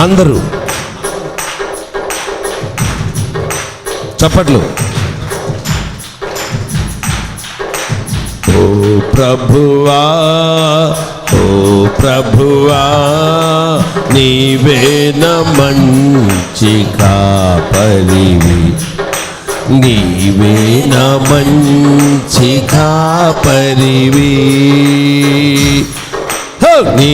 అందరూ. చప్పట్లు. ఓ ప్రభువా ఓ ప్రభువా నీవేన మంచి కాపరివి. నీవేన మంచి కాపరివి.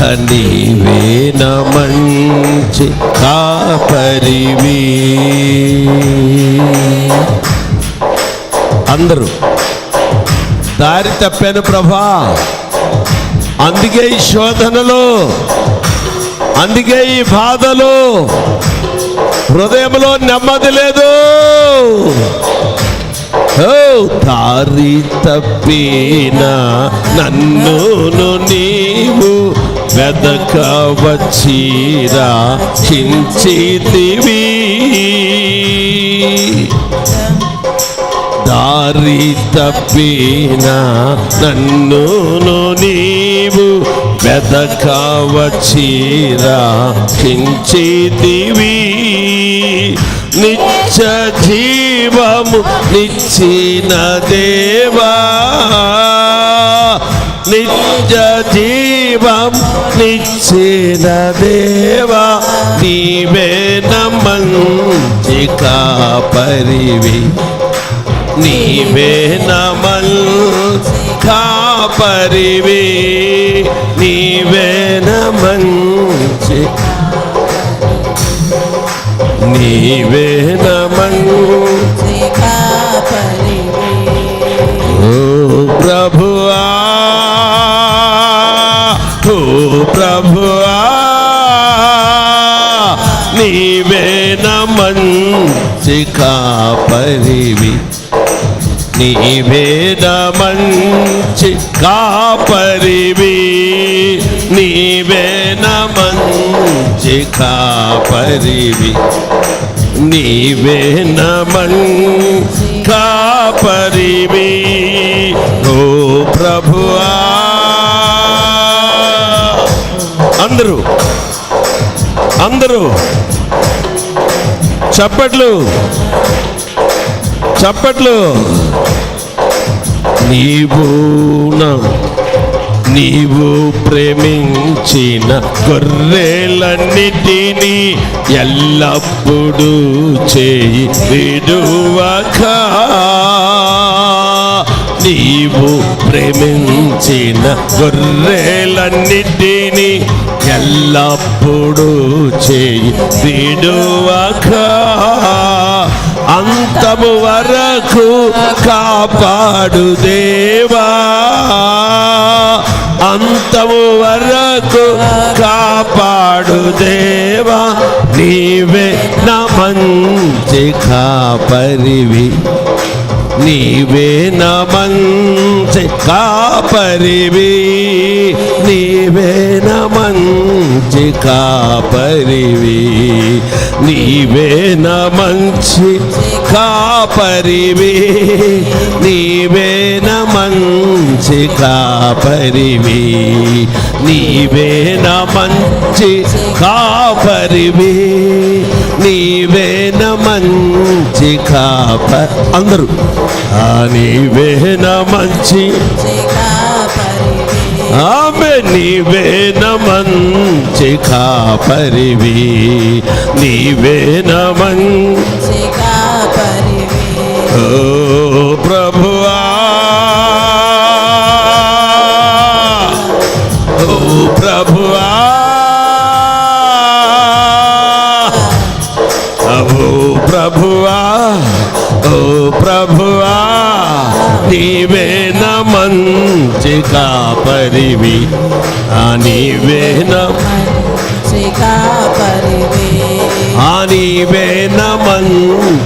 నీవేన మంచి కాపరివి అందరూ దారి తప్పాను ప్రభా. అందుకే ఈ శోధనలో అందుకే ఈ బాధలు హృదయంలో నెమ్మది లేదు. ఓ దారి తప్పిన నన్నును నీవు వెదకవచ్చిరా చించితివి దారి తప్పిన నన్ను నీవు వెదకవచ్చిరా కించితివి. నిత్య జీవము నిచ్చిన దేవా. నిత్య జీవం నిచ్చిన దేవా నీవే నమంచి కాపరివి. నీవే నమల్ కాపరివి. నీవే నమంచి నీవే నమంచి ఓ కాపరివి. నీవే మంచి కాపరివి. నీవే మంచి కాపరివి. నీవే మంచి కాపరివి. ఓ ప్రభువా. అందరూ అందరూ చప్పట్లు. చప్పట్లు. నీవు నీవు ప్రేమించిన గొర్రెలన్నిటినీ ఎల్లప్పుడూ చేయి విడువకా. నీవు ప్రేమించిన గొర్రెలన్నిటినీ ఎల్లప్పుడూ చేయి విడువక. అంతము వరకు కాపాడు దేవా. అంతము వరకు కాపాడు దేవా. నీవే నా మంచి కాపరివి. నీవే నా మంచి కాపరివి. నీవే నా మంచి కాపరివి. నీవే నా మంచి కాపరివి. నీవే నా మంచి కాపరివి. నీవే నా మంచి కాపరివి. నీవే నా మంచి కాప అందరూ ఆ నీవే నా మంచి ఆమె నీవేన మంచి కాపరివి. నీవేన మంచి కాపరివి. ఓ ప్రభువా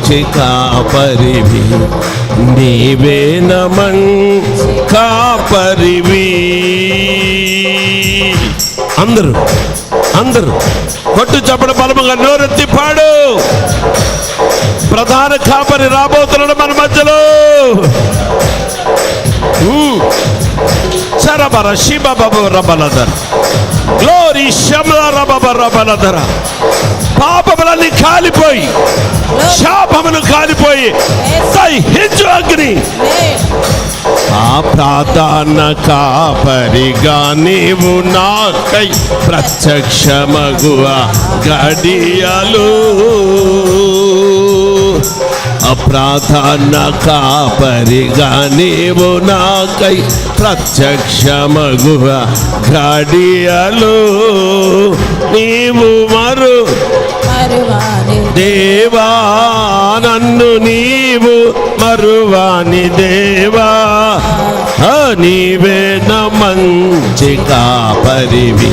మంచి కాపరివి. నీవే మంచి కాపరివి. అందరూ అందరూ కొట్టు చప్పడ బలముగా నోరెత్తి పాడు. ప్రధాన కాపరి రాబోతున్నాడు మన మధ్యలో. ఉమ్. చరబర శివ బాబు రబలధర గ్లోరీ శమల రబబ రబలధర పాపములన్నీ కాలిపోయి శాపములు కాలిపోయి దహించు అగ్ని ఆ ప్రార్థన కాపరిగా నీవు నాకై ప్రత్యక్షమగువ గడియలు. అప్రాధాన కాపరిగా నీవు నాకై ప్రత్యక్షమగువ గడియలు నీవు మరు దేవా నన్ను నీవు మరువాని దేవా. నీవే నా మంచి కాపరివి.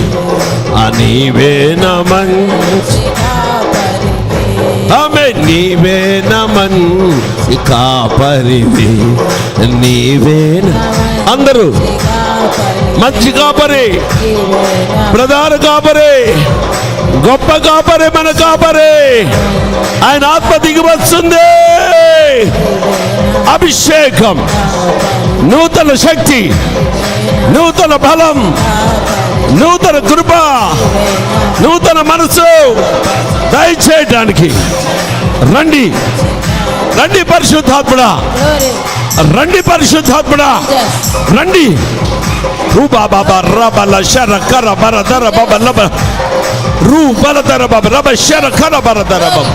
ఆ నీవే నా మంచి కాపరివి. ఆమె నీవే కాపరివి. నీవే అందరూ మంచి కాపరి ప్రధాన కాపరి గొప్ప కాపరి మన కాపరి. ఆయన ఆత్మ దిగివస్తుంది అభిషేకం నూతన శక్తి నూతన బలం నూతన కృప నూతన మనసు దయచేయటానికి రండి. రండి పరిశుద్ధాత్ముడా రండి పరిశుద్ధాత్ముడా రండి రూ బాబా రబల శర కర బర దర బబ లబ రూ బల దర బబ రబ శర కర బర దర బబ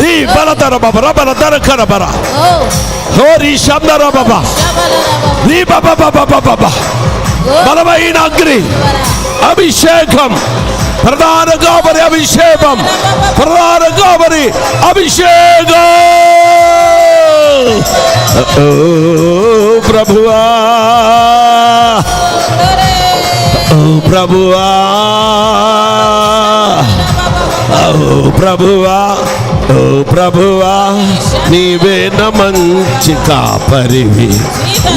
రీ బల దర బబ రబల దర కర బర ఓ హోరి శబ్దర బబ శబలరబ రీ బబ బబ బబ బబ బలమైన అగ్ని అభిషేకం ప్రధాన గోపరి అభిషేకం ప్రధాన గోపరి అభిషేకం ప్రభువా ఓ ప్రభువా ఓ ప్రభువా ఓ ప్రభువా నీవే మంచి కాపరివి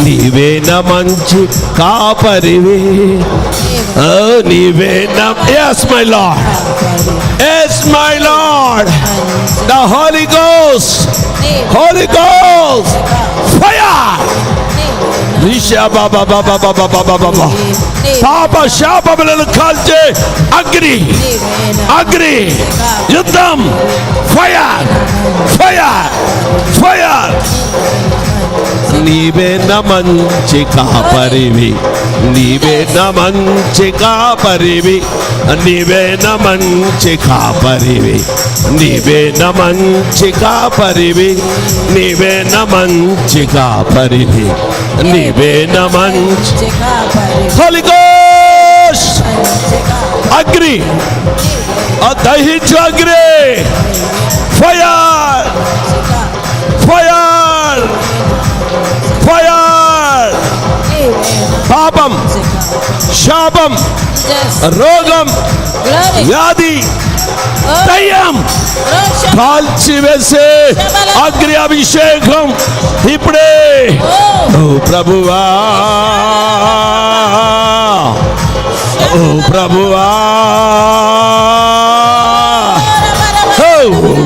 నీవే మంచి కాపరివి నీవే న yes my lord yes my lord the holy ghost holy ghost fire Risha బాబా బాబా బాబా బాబా బాబా పాప శాపములను కాల్చే అగ్ని అగ్ని యుద్ధం ఫైర్ ఫైర్ ఫైర్ నీవే నా మంచి కాపరివి. నీవే నా మంచి కాపరివి. నీవే నా మంచి కాపరివి. నీవే నా మంచి కాపరివి. నీవే నా మంచి కాపరివి. నీవే నా మంచి కాపరి Holy Ghost! అగ్ని ఆ దహించు అగ్ని ఫైర్ ఫైర్ ఫైర్! పాపం శాపం రోగం వ్యాధి దయ్యం కాల్చివేసే అగ్ని అభిషేకం ఇప్పుడే. ఓ ప్రభువా. ఓ ప్రభువా.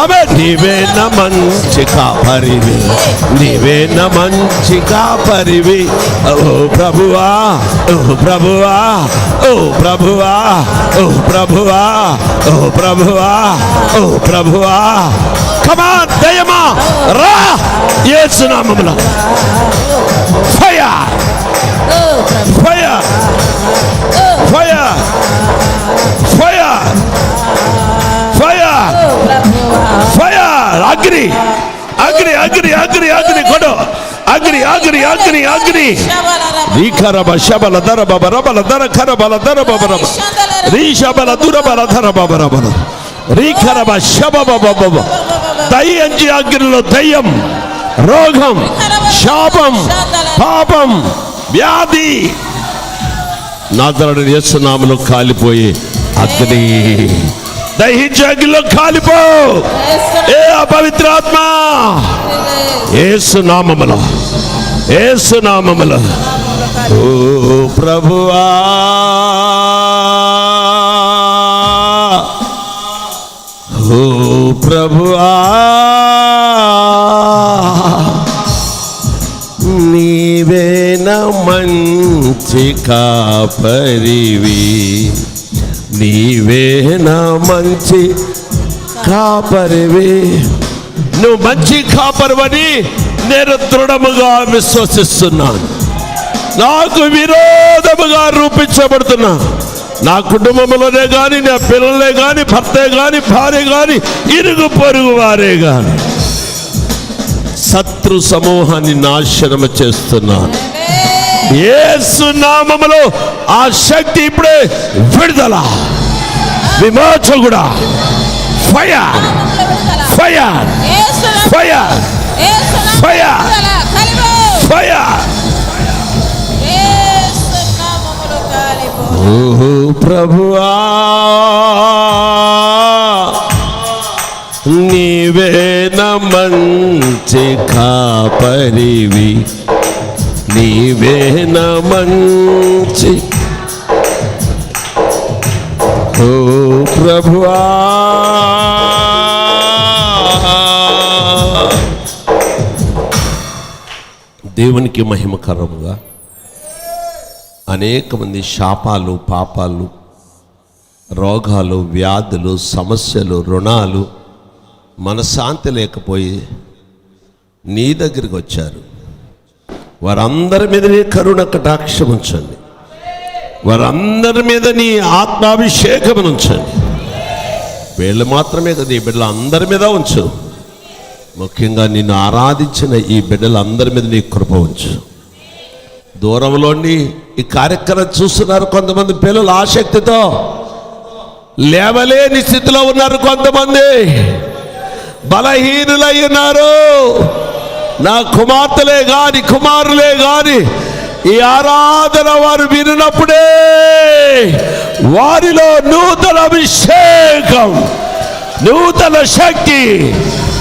ఆమె నీవే నా మంచి కాపరివి నీవే నా మంచి కాపరివి ఓ ప్రభువా ఓ ప్రభువా ఓ ప్రభువా ఓ ప్రభువా ఓ ప్రభువా ఓ ప్రభువా. కమా దయమా రా. యేసునామములో ఫైర్ ఓ ప్రభు ఫైర్ ఫైర్ ఫైర్ అగ్ని అగ్ని అగ్ని అగ్ని అగ్ని కొడు. అగ్ని అగ్ని అగ్ని అగ్ని. రీఖరబ శబల దర బబ రబల దర ఖరబల దర బబ రబ. రీషబల దురబల ధర బబ రబల రీఖరబ శబ బబ బబ దయ్యంచి అగ్నిలో దయ్యం రోగం శాపం పాపం వ్యాధి. నాదరుడు యేసునామలో కాలిపోయి అగ్ని దహించి అగ్నిలో కాలిపో. ఏ అపవిత్రాత్మ ఏసు నామములో ఏసు నామములో ఓ ప్రభువా. ఓ ప్రభువా. నీవేన మంచి కాపరివి. నీవే నా మంచి కాపరివి. నువ్వు మంచి కాపరివని నేను దృఢముగా విశ్వసిస్తున్నాను. నాకు విరోధముగా రూపించబడుతున్నా. నా కుటుంబంలోనే కానీ నా పిల్లలే కానీ భర్తే కానీ భార్య కానీ ఇరుగు పొరుగు వారే కానీ శత్రు సమూహాన్ని నాశనము చేస్తున్నాను యేసు నామములో ఆ శక్తి ఇప్పుడే విడుదల. విమోచకుడ. Fire fire fire fire fire ఓ ప్రభువా నీవేన మంచి కాపరివి. నీవేన మంచి. ఓ ప్రభువా దేవునికి మహిమకరముగా అనేక మంది శాపాలు పాపాలు రోగాలు వ్యాధులు సమస్యలు రుణాలు మనశ్శాంతి లేకపోయి నీ దగ్గరికి వచ్చారు. వారందరి మీద నీ కరుణ కటాక్షం ఉంచండి. వారందరి మీద నీ ఆత్మాభిషేకం ఉంచండి. వీళ్ళు మాత్రమే కదా ఈ బిడ్డలు అందరి మీద ఉంచు. ముఖ్యంగా నిన్ను ఆరాధించిన ఈ బిడ్డలందరి మీద నీ కృప ఉంచు. దూరంలోని ఈ కార్యక్రమం చూస్తున్నారు కొంతమంది పిల్లలు ఆసక్తితో. లేవలేని స్థితిలో ఉన్నారు కొంతమంది. బలహీనులై ఉన్నారు. నా కుమార్తెలే గాని కుమారులే గాని ఈ ఆరాధన వారు వినినప్పుడే వారిలో నూతన అభిషేకం నూతన శక్తి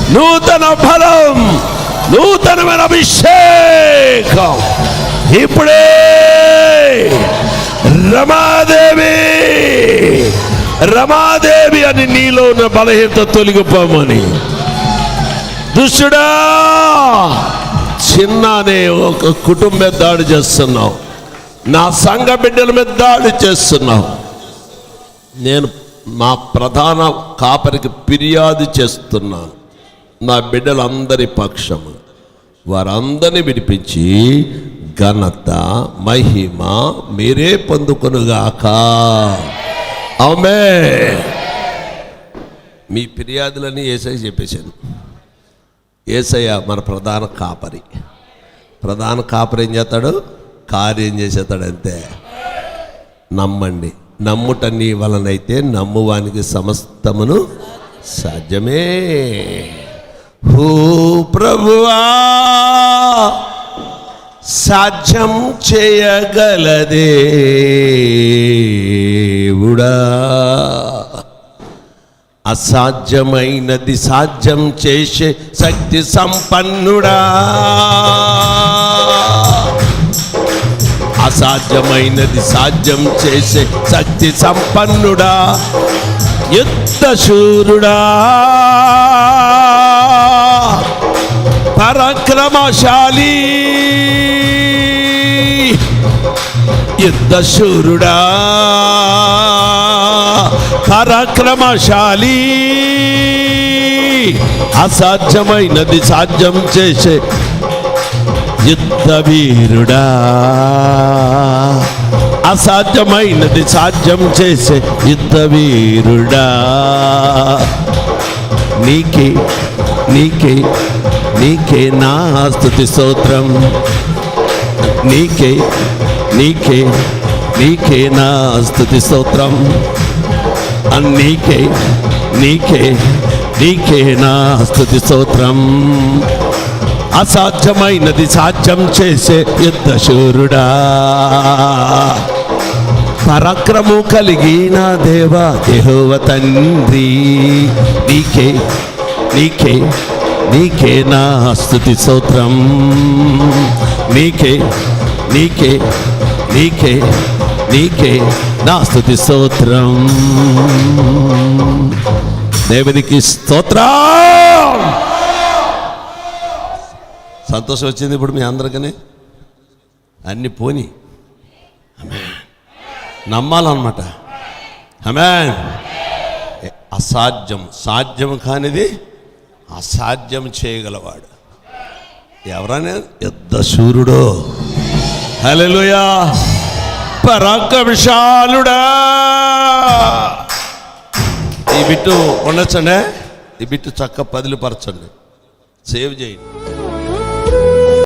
నూతన ఫలం నూతనమైన అభిషేకం. ఇప్పుడే రమాదేవి రమాదేవి అని నీలో ఉన్న బలహీనత తొలగిపోమని. దుష్టుడా! చిన్న అనే ఒక కుటుంబం మీద దాడి చేస్తున్నావు. నా సంఘ బిడ్డల మీద దాడి చేస్తున్నావు. నేను మా ప్రధాన కాపరికి ఫిర్యాదు చేస్తున్నాను. నా బిడ్డలందరి పక్షము. వారందరిని విడిపించి ఘనత మహిమ మీరే పొందుకొనుగాక. ఆమె మీ ఫిర్యాదులని ఏసై చెప్పేశాను. ఏసయ్య మన ప్రధాన కాపరి. ప్రధాన కాపరి ఏం చేస్తాడు? కార్యం చేసేస్తాడు అంతే. నమ్మండి. నమ్ముట నీ వలనైతే నమ్మువానికి సమస్తమును సాధ్యమే. హూ ప్రభువా సాధ్యం చేయగలదేవుడా అసాధ్యమైనది సాధ్యం చేసే శక్తి సంపన్నుడా. అసాధ్యమైనది సాధ్యం చేసే శక్తి సంపన్నుడా. యుద్ధశూరుడా. పరాక్రమశాలి. యుద్ధశూరుడా. పరాక్రమశాలి. అసాధ్యమైనది సాధ్యం చేసే యుద్ధ వీరుడా అసాధ్యమైనది సాధ్యం చేసే యుద్ధ వీరుడా నీకే నీకే నీకే నా స్థుతి స్తోత్రం. నీకే నీకే నీకే నా స్థుతి స్తోత్రం. అన్ నీకే నీకే నీకే నా స్థుతి స్తోత్రం. అసాధ్యమైనది సాధ్యం చేసే యుద్ధశూరుడా. పరాక్రము కలిగిన దేవా దేహోవ తండ్రి. నీకే నీకే నీకే నా స్థుతి స్తోత్రం. నీకే నీకే నీకే నీకే నా స్తుతి స్తోత్రం. దేవునికి స్తోత్రం! సంతోషం వచ్చింది ఇప్పుడు మీ అందరికీ అన్ని పోని. నమ్మాలన్నమాట. అమెన్ అసాధ్యం. సాధ్యం కానిది అసాధ్యం చేయగలవాడు. ఎవరైనా? యుద్ధ సూర్యుడో హల్లెలూయా. పరాక్రమశాలుడా. ఈ బిట్టు ఉండొచ్చండి ఈ బిట్టు చక్క పదిలిపరచండి సేవ్ చేయండి.